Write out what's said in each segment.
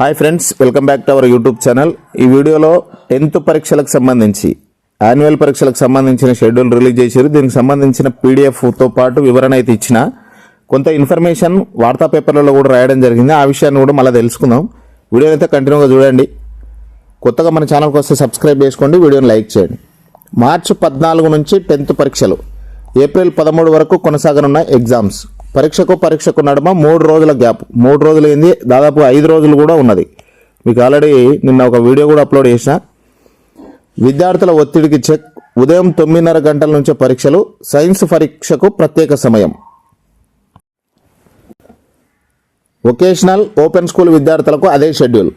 Hi friends welcome back to our YouTube channel ఈ వీడియోలో tenth పరీక్షలకు సంబంధించి యాన్యువల్ పరీక్షలకు సంబంధించిన షెడ్యూల్ రిలీజ్ చేశారు. దీనికి సంబంధించిన పీడిఎఫ్తో పాటు వివరణ అయితే ఇచ్చిన. కొంత ఇన్ఫర్మేషన్ వార్తా పేపర్లలో కూడా రాయడం జరిగింది. ఆ విషయాన్ని కూడా మళ్ళీ తెలుసుకుందాం. వీడియో అయితే కంటిన్యూగా చూడండి. కొత్తగా మన ఛానల్కి వస్తే సబ్స్క్రైబ్ చేసుకోండి వీడియోని లైక్ చేయండి. మార్చి పద్నాలుగు నుంచి టెన్త్ పరీక్షలు ఏప్రిల్ పదమూడు వరకు కొనసాగనున్న ఎగ్జామ్స్ పరీక్షకు పరీక్షకు నడుమ మూడు రోజుల గ్యాప్. మూడు రోజులు ఏంది దాదాపు ఐదు రోజులు కూడా ఉన్నది. మీకు ఆల్రెడీ నిన్న ఒక వీడియో కూడా అప్లోడ్ చేసిన. విద్యార్థుల ఒత్తిడికి చెక్. ఉదయం తొమ్మిదిన్నర గంటల నుంచే పరీక్షలు సైన్స్ పరీక్షకు ప్రత్యేక సమయం. వొకేషనల్ ఓపెన్ స్కూల్ విద్యార్థులకు అదే షెడ్యూల్.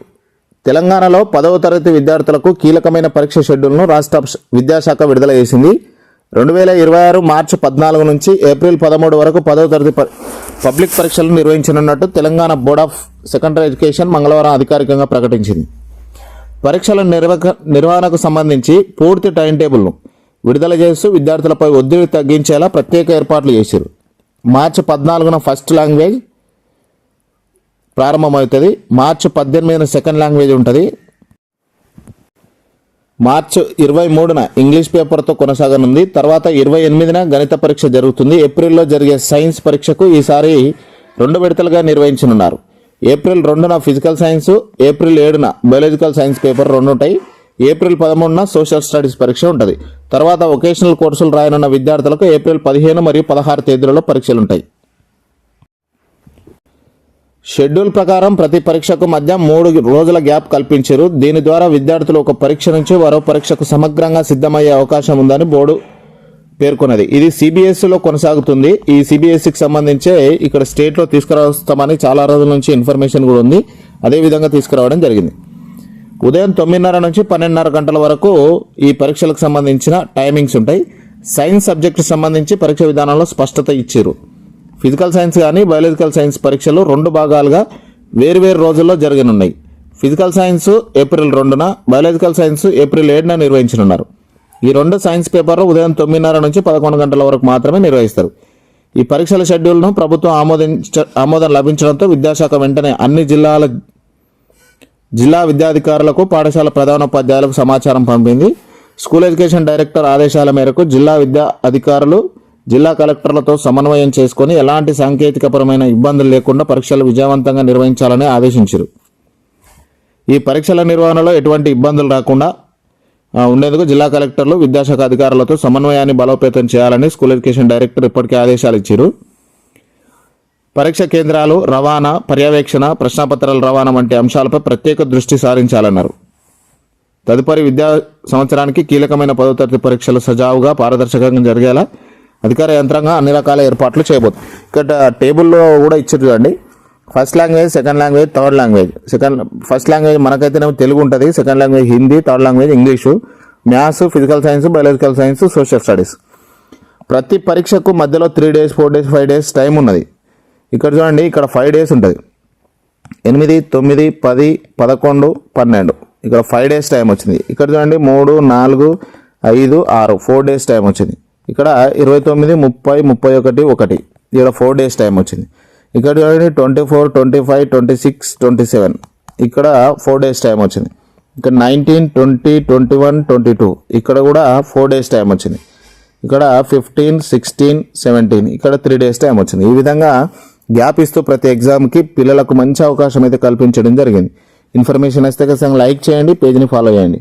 తెలంగాణలో పదవ తరగతి విద్యార్థులకు కీలకమైన పరీక్ష షెడ్యూల్ను రాష్ట్ర విద్యాశాఖ విడుదల చేసింది. రెండు వేల ఇరవై ఆరు మార్చి పద్నాలుగు నుంచి ఏప్రిల్ పదమూడు వరకు పదవ తరగతి ప- పబ్లిక్ పరీక్షలు నిర్వహించనున్నట్టు Telangana board of secondary education మంగళవారం అధికారికంగా ప్రకటించింది. పరీక్షల నిర్వహ నిర్వహణకు సంబంధించి పూర్తి టైం టేబుల్ను విడుదల చేస్తూ విద్యార్థులపై ఒత్తిడి తగ్గించేలా ప్రత్యేక ఏర్పాట్లు చేశారు. మార్చి పద్నాలుగున ఫస్ట్ లాంగ్వేజ్ ప్రారంభమవుతుంది. మార్చి పద్దెనిమిదిన సెకండ్ లాంగ్వేజ్ ఉంటుంది. మార్చి ఇరవై మూడున ఇంగ్లీష్ పేపర్తో కొనసాగనుంది. తర్వాత ఇరవై ఎనిమిదిన గణిత పరీక్ష జరుగుతుంది. ఏప్రిల్లో జరిగే సైన్స్ పరీక్షకు ఈసారి రెండు విడతలుగా నిర్వహించనున్నారు. ఏప్రిల్ రెండున ఫిజికల్ సైన్స్ ఏప్రిల్ ఏడున బయాలజికల్ సైన్స్ పేపర్ రెండు ఉంటాయి ఏప్రిల్ పదమూడున సోషల్ స్టడీస్ పరీక్ష ఉంటుంది. తర్వాత వొకేషనల్ కోర్సులు రాయనున్న విద్యార్థులకు ఏప్రిల్ పదిహేను మరియు పదహారు తేదీలలో పరీక్షలు ఉంటాయి షెడ్యూల్ ప్రకారం ప్రతి పరీక్షకు మధ్య మూడు రోజుల గ్యాప్ కల్పించారు. దీని ద్వారా విద్యార్థులు ఒక పరీక్ష నుంచి మరో పరీక్షకు సమగ్రంగా సిద్ధమయ్యే అవకాశం ఉందని బోర్డు పేర్కొన్నది. ఇది సిబిఎస్ఈలో కొనసాగుతుంది. ఈ సిబిఎస్ఈకి సంబంధించే ఇక్కడ స్టేట్లో తీసుకురావస్తామని చాలా రోజుల నుంచి ఇన్ఫర్మేషన్ కూడా ఉంది. అదే విధంగా తీసుకురావడం జరిగింది. ఉదయం తొమ్మిదిన్నర నుంచి పన్నెండున్నర గంటల వరకు ఈ పరీక్షలకు సంబంధించిన టైమింగ్స్ ఉంటాయి. సైన్స్ సబ్జెక్టు సంబంధించి పరీక్ష విధానంలో స్పష్టత ఇచ్చారు. ఫిజికల్ సైన్స్ కానీ బయాలజికల్ సైన్స్ పరీక్షలు రెండు భాగాలుగా వేర్వేరు రోజుల్లో జరగనున్నాయి. ఫిజికల్ సైన్స్ ఏప్రిల్ రెండున బయాలజికల్ సైన్స్ ఏప్రిల్ ఏడున నిర్వహించనున్నారు. ఈ రెండు సైన్స్ పేపర్లు ఉదయం తొమ్మిదిన్నర నుంచి పదకొండు గంటల వరకు మాత్రమే నిర్వహిస్తారు. ఈ పరీక్షల షెడ్యూల్ను ప్రభుత్వం ఆమోదించ ఆమోదం లభించడంతో విద్యాశాఖ వెంటనే అన్ని జిల్లాల జిల్లా విద్యాధికారులకు పాఠశాల ప్రధానోపాధ్యాయులకు సమాచారం పంపింది. స్కూల్ ఎడ్యుకేషన్ డైరెక్టర్ ఆదేశాల మేరకు జిల్లా విద్యా అధికారులు జిల్లా కలెక్టర్లతో సమన్వయం చేసుకొని ఎలాంటి సాంకేతికపరమైన ఇబ్బందులు లేకుండా పరీక్షలు విజయవంతంగా నిర్వహించాలని ఆదేశించారు. ఈ పరీక్షల నిర్వహణలో ఎటువంటి ఇబ్బందులు రాకుండా ఉండేందుకు జిల్లా కలెక్టర్లు విద్యాశాఖ అధికారులతో సమన్వయాన్ని బలోపేతం చేయాలని స్కూల్ ఎడ్యుకేషన్ డైరెక్టర్ ఇప్పటికే ఆదేశాలు ఇచ్చారు. పరీక్ష కేంద్రాలు రవాణా పర్యవేక్షణ ప్రశ్నాపత్రాల రవాణా వంటి అంశాలపై ప్రత్యేక దృష్టి సారించాలన్నారు. తదుపరి విద్యా సంవత్సరానికి కీలకమైన పదో తరగతి పరీక్షలు సజావుగా పారదర్శకంగా జరిగేలా అధికార యంత్రాంగం అన్ని రకాల ఏర్పాట్లు చేయబోతుంది ఇక్కడ టేబుల్లో కూడా ఇచ్చారు చూడండి. First language second language third language second first language మనకైతేనేమో Telugu ఉంటుంది. Second language Hindi third language English. Maths physical science biological science social studies ప్రతి పరీక్షకు మధ్యలో three days four days five days time ఉన్నది. ఇక్కడ చూడండి ఇక్కడ ఫైవ్ డేస్ ఉంటుంది. ఎనిమిది తొమ్మిది పది పదకొండు పన్నెండు. ఇక్కడ ఫైవ్ డేస్ టైం వచ్చింది. ఇక్కడ చూడండి మూడు నాలుగు ఐదు ఆరు. ఫోర్ డేస్ టైం వచ్చింది. ఇక్కడ ఇరవై తొమ్మిది ముప్పై ముప్పై ఒకటి ఒకటి. ఇక్కడ ఫోర్ డేస్ టైం వచ్చింది. ఇక్కడ చూడండి twenty four twenty five twenty six twenty seven ఇక్కడ ఫోర్ డేస్ టైం వచ్చింది. ఇక్కడ nineteen twenty twenty one twenty two ఇక్కడ కూడా ఫోర్ డేస్ టైం వచ్చింది. ఇక్కడ ఫిఫ్టీన్ సిక్స్టీన్ సెవెంటీన్ ఇక్కడ త్రీ డేస్ టైం వచ్చింది. ఈ విధంగా గ్యాప్ ఇస్తూ ప్రతి ఎగ్జామ్కి పిల్లలకు మంచి అవకాశం అయితే కల్పించడం జరిగింది. ఇన్ఫర్మేషన్ వస్తే ఖచ్చితంగా లైక్ చేయండి పేజ్ని ఫాలో చేయండి.